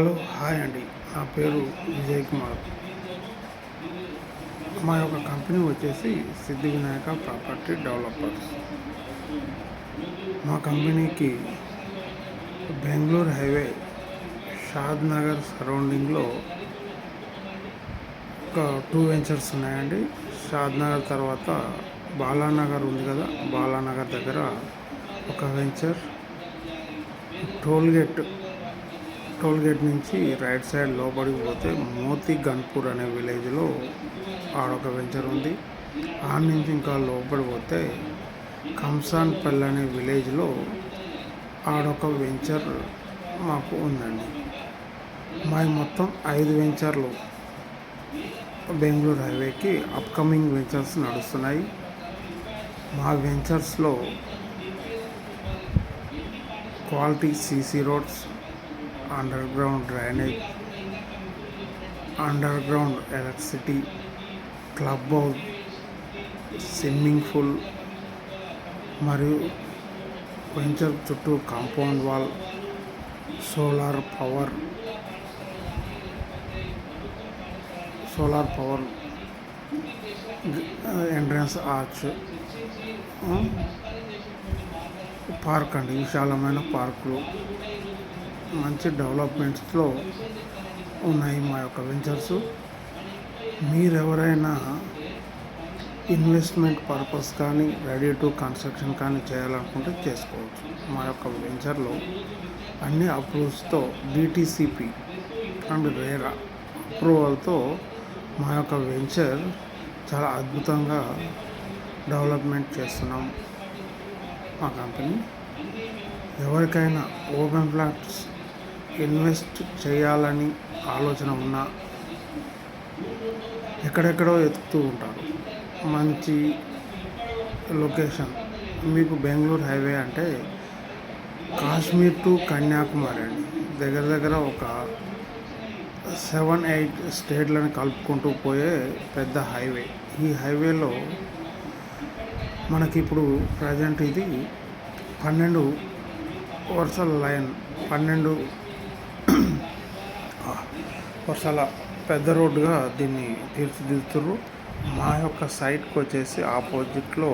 Hello hi అండి. నా పేరు విజయ్ కుమార్. మా యొక్క కంపెనీ వచ్చేసి సిద్ధి వినాయక ప్రాపర్టీ డెవలపర్స్. మా కంపెనీకి బెంగళూరు హైవే షాద్ నగర్ సరౌండింగ్లో ఒక టూ వెంచర్స్ ఉన్నాయండి. షాద్ నగర్ తర్వాత బాలానగర్ ఉంది కదా బాలానగర్ దగ్గర ఒక venture toll gate toll gate నుంచి రైట్ సైడ్ లోపలికి పోతే మోతి గన్పూర్ అనే విలేజ్లో ఆడొక వెంచర్ ఉంది. ఆ నుంచి ఇంకా లోపలి పోతే కంసాన్పల్లి అనే విలేజ్లో ఆడొక వెంచర్ మాకు ఉందండి. మా మొత్తం ఐదు వెంచర్లు. బెంగళూరు హైవేకి అప్కమింగ్ వెంచర్స్ నడుస్తున్నాయి. మా వెంచర్స్లో quality CC roads underground drainage underground electricity club house swimming pool మరియు వెంచర్ చుట్టూ compound wall solar power solar power entrance arch park అండి. విశాలమైన పార్కులు మంచి డెవలప్మెంట్స్లో ఉన్నాయి మా యొక్క వెంచర్స్. మీరెవరైనా ఇన్వెస్ట్మెంట్ పర్పస్ కానీ రెడీ టు కన్స్ట్రక్షన్ కానీ చేయాలనుకుంటే చేసుకోవచ్చు. మా యొక్క వెంచర్లో అన్ని అప్రూవ్స్తో డిటీసీపీ అండ్ రేరా అప్రూవల్తో మా యొక్క వెంచర్ చాలా అద్భుతంగా డెవలప్మెంట్ చేస్తున్నాం. మా కంపెనీ ఎవరికైనా ఓపెన్ ప్లాట్స్ ఇన్వెస్ట్ చేయాలని ఆలోచన ఉన్నా ఎక్కడెక్కడో ఎత్తుతూ ఉంటారు. మంచి లొకేషన్. మీకు బెంగళూరు హైవే అంటే కాశ్మీర్ టు కన్యాకుమారి అండి. దగ్గర దగ్గర ఒక సెవెన్ ఎయిట్ స్టేట్లను కలుపుకుంటూ పోయే పెద్ద హైవే. ఈ హైవేలో మనకి ఇప్పుడు ప్రజెంట్ ఇది పన్నెండు వరుసల లైన్ పన్నెండు వర్షాల పెద్ద రోడ్డుగా దీన్ని తీర్చిదిద్దుతున్నారు మా యొక్క సైట్కి వచ్చేసి ఆపోజిట్లో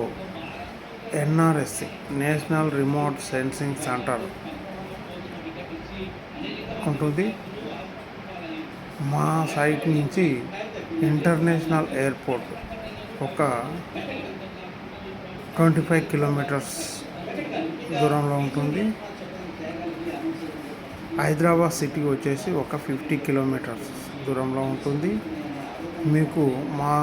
NRSC national remote sensing centre ఉంటుంది. మా సైట్ నుంచి ఇంటర్నేషనల్ ఎయిర్పోర్ట్ ఒక ట్వంటీ ఫైవ్ కిలోమీటర్స్ దూరంలో ఉంటుంది. హైదరాబాద్ సిటీ వచ్చేసి ఒక ఫిఫ్టీ కిలోమీటర్స్ దూరంలో ఉంటుంది. మీకు మా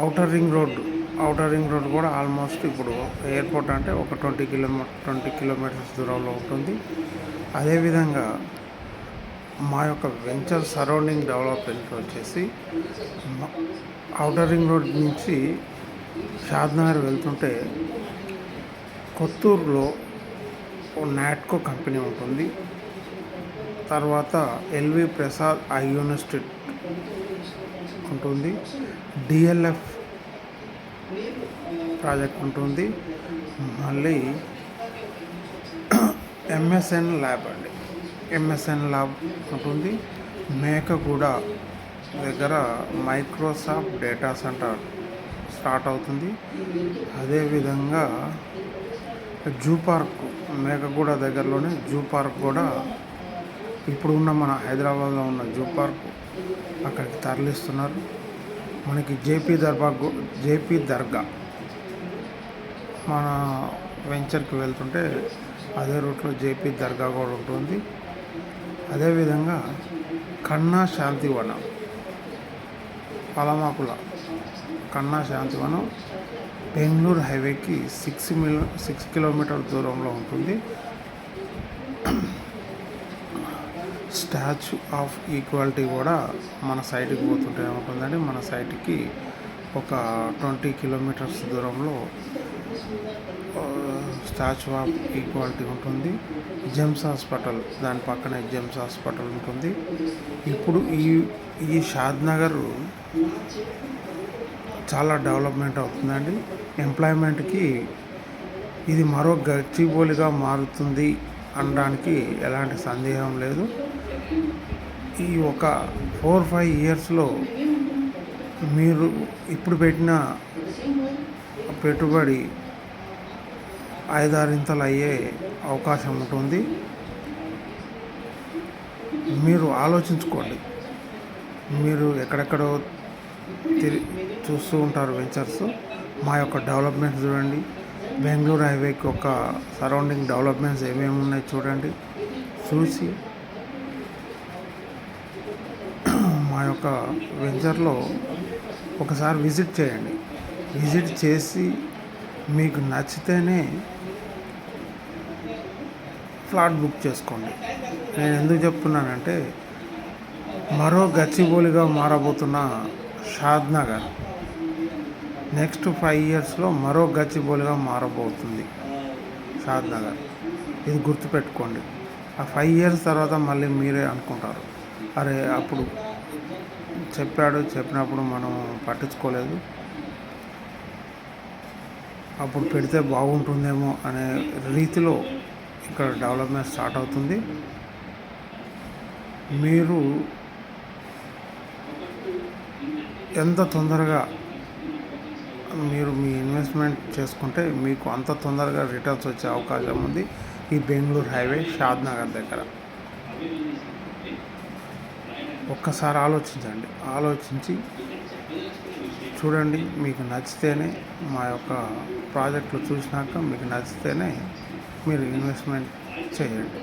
outer ring road outer ring road కూడా ఆల్మోస్ట్ ఇప్పుడు ఎయిర్పోర్ట్ అంటే ఒక ట్వంటీ కిలోమీటర్ ట్వంటీ కిలోమీటర్స్ దూరంలో ఉంటుంది. అదేవిధంగా మా యొక్క వెంచర్ సరౌండింగ్ డెవలప్మెంట్ వచ్చేసి అవుటర్ రింగ్ రోడ్ నుంచి షాద్నగర్ వెళ్తుంటే కొత్తూరులో నాట్కో కంపెనీ ఉంటుంది. తర్వాత ఎల్వి ప్రసాద్ ఐ యూనివర్సిటీ ఉంటుంది. డిఎల్ఎఫ్ ప్రాజెక్ట్ ఉంటుంది. మళ్ళీ ఎంఎస్ఎన్ ల్యాబ్ అండి. ఎంఎస్ఎన్ ల్యాబ్ ఉంటుంది. మేకగూడ దగ్గర మైక్రోసాఫ్ట్ డేటా సెంటర్ స్టార్ట్ అవుతుంది. అదేవిధంగా జూ పార్క్ మేకగూడ దగ్గరలోనే జూ పార్క్ కూడా ఇప్పుడు ఉన్న మన హైదరాబాద్లో ఉన్న జూ పార్క్. అక్కడికి తరలిస్తున్నారు. మనకి జేపీ దర్గా జేపీ దర్గా మన వెంచర్కి వెళ్తుంటే అదే రూట్లో జేపీ దర్గా కూడా ఉంటుంది. అదేవిధంగా కన్నా శాంతివనం పలమాకుల కన్నా శాంతివనం బెంగళూరు హైవేకి సిక్స్ మిలో సిక్స్ కిలోమీటర్ దూరంలో ఉంటుంది. స్టాచ్యూ ఆఫ్ ఈక్వాలిటీ కూడా మన సైట్కి పోతుంటే ఏముంటుందండి మన సైట్కి ఒక ట్వంటీ కిలోమీటర్స్ దూరంలో స్టాచ్యూ ఆఫ్ ఈక్వాలిటీ ఉంటుంది. జెమ్స్ హాస్పిటల్ దాని పక్కనే జెమ్స్ హాస్పిటల్ ఉంటుంది. ఇప్పుడు ఈ ఈ షాద్నగర్ చాలా డెవలప్మెంట్ అవుతుందండి. ఎంప్లాయ్మెంట్కి ఇది మరో గచ్చిబోలిగా మారుతుంది అనడానికి ఎలాంటి సందేహం లేదు. ఈ ఒక ఫోర్ ఫైవ్ ఇయర్స్లో మీరు ఇప్పుడు పెట్టిన పెట్టుబడి ఐదారింతలు అయ్యే అవకాశం ఉంటుంది. మీరు ఆలోచించుకోండి. మీరు ఎక్కడెక్కడో తిరిగి చూస్తూ ఉంటారు వెంచర్స్. మా యొక్క డెవలప్మెంట్ చూడండి. బెంగళూరు హైవేకి ఒక సరౌండింగ్ డెవలప్మెంట్స్ ఏమేమి ఉన్నాయి చూడండి. చూసి మా యొక్క వెంచర్లో ఒకసారి విజిట్ చేయండి. విజిట్ చేసి మీకు నచ్చితేనే ఫ్లాట్ బుక్ చేసుకోండి. నేను ఎందుకు చెప్తున్నానంటే మరో గచ్చిబోలిగా మారబోతున్న షాద్ నగర్ నెక్స్ట్ ఫైవ్ ఇయర్స్లో మరో గచ్చిబౌలిగా మారబోతుంది షాద్ నగర్ ఇది గుర్తుపెట్టుకోండి. ఆ ఫైవ్ ఇయర్స్ తర్వాత మళ్ళీ మీరే అనుకుంటారు. అరే అప్పుడు చెప్పాడు చెప్పినప్పుడు మనం పట్టించుకోలేదు. అప్పుడు పెడితే బాగుంటుందేమో అనే రీతిలో ఇక్కడ డెవలప్మెంట్ స్టార్ట్ అవుతుంది. మీరు ఎంత తొందరగా మీరు మీ ఇన్వెస్ట్మెంట్ చేసుకుంటే మీకు అంత తొందరగా రిటర్న్స్ వచ్చే అవకాశం ఉంది ఈ బెంగళూరు హైవే షాద్ నగర్ దగ్గర. ఒక్కసారి ఆలోచించండి. ఆలోచించి చూడండి మీకు నచ్చితేనే మా యొక్క ప్రాజెక్టులు చూసినాక మీకు నచ్చితేనే మీరు ఇన్వెస్ట్మెంట్ చేయండి.